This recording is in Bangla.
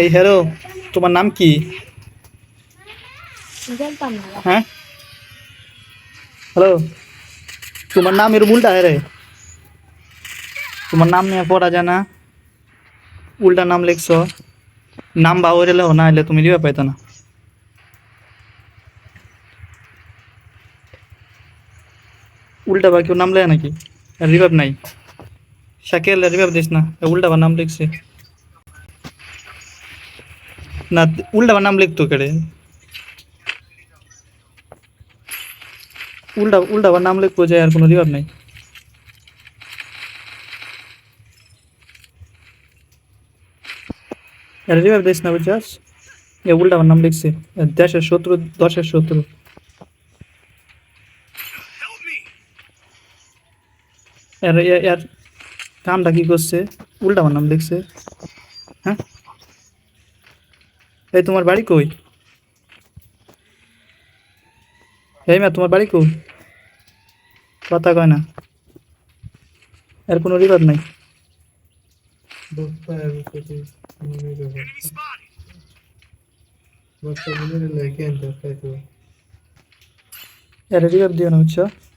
এই হ্যালো তোমার নাম কি হ্যাঁ হ্যালো তোমার নাম এর উল্টা है रे তোমার নাম নিয়ে পড়া যায় না উল্টা নাম লিখছো নাম বাউরেলে হো না এলে তুমি দিবা পাইতো না উল্টা বা কেউ নাম লেয় নাকি রিভাব নাই শাকেল রিভাব দিস না উল্টা বা নাম লিখছে না উল্টো বনাম লিখতো করে উল্টো উল্টো বনাম লিখে যায় আর কোনো রিভার নাই আর রিভার দেখছ না বিচারস এ উল্টো নাম লিখছে আ 70 10 70 আর ই আর কামটা কি করছে উল্টো নাম লিখছে হ্যাঁ এই তোমার বাড়ি কই এই মা তোমার বাড়ি কই কথা কয় না এর কোনো রিবাদ নাই এর রিবাদ দিও না বুঝছো